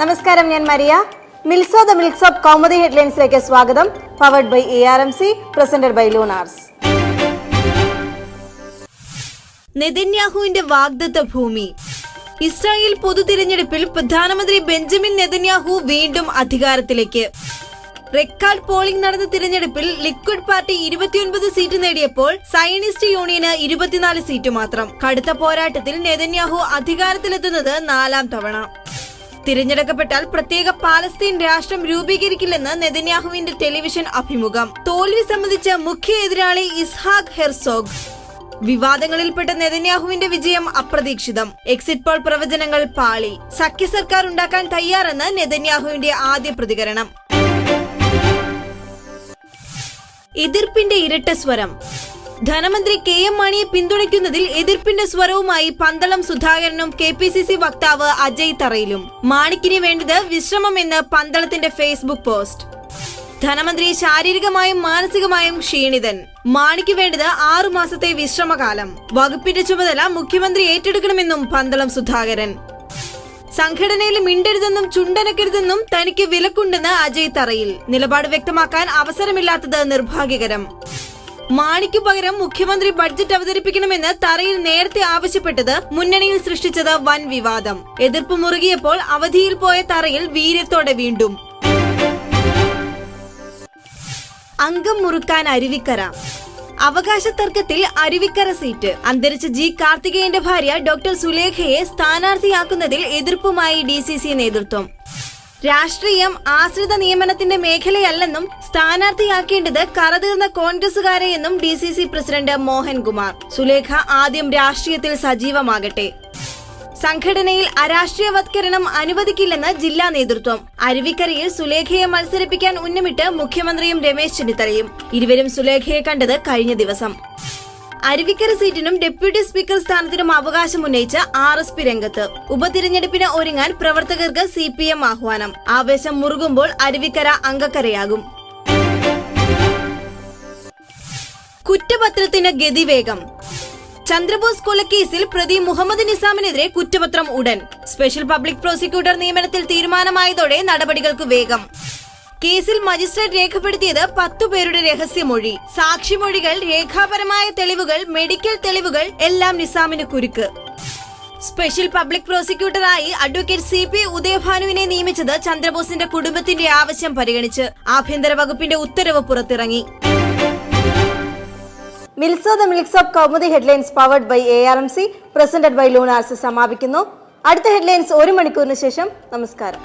നമസ്കാരം ഞാൻ Maria. Millso the milks of Kaumudi ഹെഡ്ലൈൻസിലേക്ക് സ്വാഗതം. Powered by A R M C presented by Lunars. നെതന്യാഹുവിന്റെ വാഗ്ദത്ത ഭൂമി. ഇസ്രായേൽ പൊതു തിരഞ്ഞെടുപ്പിൽ പ്രധാനമന്ത്രി ബെഞ്ചമിൻ നെതന്യാഹു വീണ്ടും അധികാരത്തിലേക്ക്. റെക്കാർഡ് പോളിംഗ് നടന്ന തിരഞ്ഞെടുപ്പിൽ ലിക്വിഡ് പാർട്ടി ഇരുപത്തിയൊൻപത് സീറ്റ് നേടിയപ്പോൾ സയനിസ്റ്റ് യൂണിയന് ഇരുപത്തിനാല് സീറ്റ് മാത്രം. കടുത്ത പോരാട്ടത്തിൽ നെതന്യാഹു അധികാരത്തിലെത്തുന്നത് നാലാം തവണ. തിരഞ്ഞെടുക്കപ്പെട്ടാൽ പ്രത്യേക പാലസ്തീൻ രാഷ്ട്രം രൂപീകരിക്കില്ലെന്ന് നെതന്യാഹുവിന്റെ ടെലിവിഷൻ അഭിമുഖം. തോൽവി സംബന്ധിച്ച മുഖ്യ എതിരാളി ഇസ്ഹാഖ് ഹെർസോഗ്. വിവാദങ്ങളിൽപ്പെട്ട നെതന്യാഹുവിന്റെ വിജയം അപ്രതീക്ഷിതം. എക്സിറ്റ് പോൾ പ്രവചനങ്ങൾ പാളി. സഖ്യ സർക്കാർ ഉണ്ടാക്കാൻ തയ്യാറെന്ന് നെതന്യാഹുവിന്റെ ആദ്യ പ്രതികരണം. എതിർപ്പിന്റെ ഇരട്ട സ്വരം. ധനമന്ത്രി കെ എം മാണിയെ പിന്തുണയ്ക്കുന്നതിൽ എതിർപ്പിന്റെ സ്വരവുമായി പന്തളം സുധാകരനും കെ പി സി സി വക്താവ് അജയ് തറയിലും. മാണിക്കിന് വേണ്ടത് വിശ്രമമെന്ന് പന്തളത്തിന്റെ ഫേസ്ബുക്ക് പോസ്റ്റ്. ധനമന്ത്രി ശാരീരികമായും മാനസികമായും ക്ഷീണിതൻ. മാണിക്ക് വേണ്ടത് ആറു മാസത്തെ വിശ്രമകാലം. വകുപ്പിന്റെ ചുമതല മുഖ്യമന്ത്രി ഏറ്റെടുക്കണമെന്നും പന്തളം സുധാകരൻ. സംഘടനയിൽ മിണ്ടരുതെന്നും ചുണ്ടനക്കരുതെന്നും തനിക്ക് വിലക്കുണ്ടെന്ന് അജയ് തറയിൽ. നിലപാട് വ്യക്തമാക്കാൻ അവസരമില്ലാത്തത് നിർഭാഗ്യകരം. മാണിക്കു പകരം മുഖ്യമന്ത്രി ബഡ്ജറ്റ് അവതരിപ്പിക്കണമെന്ന് തറയിൽ നേരത്തെ ആവശ്യപ്പെട്ടത് മുന്നണിയിൽ സൃഷ്ടിച്ചത് വൻ വിവാദം. എതിർപ്പ് മുറുകിയപ്പോൾ അവധിയിൽ പോയ തറയിൽ വീര്യത്തോടെ വീണ്ടും. അംഗം മുറുക്കാൻ അരുവിക്കര. അവകാശ തർക്കത്തിൽ അരുവിക്കര സീറ്റ്. അന്തരിച്ച ജി കാർത്തികേയന്റെ ഭാര്യ ഡോക്ടർ സുലേഖയെ സ്ഥാനാർത്ഥിയാക്കുന്നതിൽ എതിർപ്പുമായി ഡി നേതൃത്വം. രാഷ്ട്രീയം ആശ്രിത നിയമനത്തിന്റെ മേഖലയല്ലെന്നും സ്ഥാനാർത്ഥിയാക്കേണ്ടത് കറതീർന്ന കോൺഗ്രസുകാരെയെന്നും D C C president Mohankumar. Sulekha ആദ്യം രാഷ്ട്രീയത്തിൽ സജീവമാകട്ടെ. സംഘടനയിൽ അരാഷ്ട്രീയവത്കരണം അനുവദിക്കില്ലെന്ന് ജില്ലാ നേതൃത്വം. അരുവിക്കരയിൽ സുലേഖയെ മത്സരിപ്പിക്കാൻ ഉന്നമിട്ട് മുഖ്യമന്ത്രിയും രമേശ് ചെന്നിത്തലയും. ഇരുവരും സുലേഖയെ കണ്ടത് കഴിഞ്ഞ ദിവസം. അരുവിക്കര സീറ്റിനും ഡെപ്യൂട്ടി സ്പീക്കർ സ്ഥാനത്തിനും അവകാശം ഉന്നയിച്ച ആർ എസ് പി രംഗത്ത് ഉപതിരഞ്ഞെടുപ്പിന് ഒരുങ്ങാൻ പ്രവർത്തകർക്ക് സി പി എം ആഹ്വാനം. ആവേശം മുറുകുമ്പോൾ അരുവിക്കര അങ്കക്കരയാകും കുറ്റപത്രത്തിന് ഗതിവേഗം. ചന്ദ്രബോസ് കൊലക്കേസിൽ പ്രതി മുഹമ്മദ് നിസാമിനെതിരെ കുറ്റപത്രം ഉടൻ. സ്പെഷ്യൽ പബ്ലിക് പ്രോസിക്യൂട്ടർ നിയമനത്തിൽ തീരുമാനമായതോടെ നടപടികൾക്ക് വേഗം. കേസിൽ മജിസ്ട്രേറ്റ് രേഖപ്പെടുത്തിയത് പത്തു പേരുടെ രഹസ്യമൊഴി. സാക്ഷിമൊഴികൾ രേഖാപരമായ തെളിവുകൾ മെഡിക്കൽ തെളിവുകൾ എല്ലാം നിസാമിന് കുരുക്ക്. സ്പെഷ്യൽ പബ്ലിക് പ്രോസിക്യൂട്ടറായി അഡ്വക്കേറ്റ് സി പി ഉദയഭാനുവിനെ നിയമിച്ചത് ചന്ദ്രബോസിന്റെ കുടുംബത്തിന്റെ ആവശ്യം പരിഗണിച്ച് ആഭ്യന്തര വകുപ്പിന്റെ ഉത്തരവ് പുറത്തിറങ്ങി. Millso the milks of Kaumudi headlines powered by A R M C presented by Lunars സമാപിക്കുന്നു. അടുത്ത ഹെഡ്ലൈൻസ് ഒരു മണിക്കൂറിന് ശേഷം. നമസ്കാരം.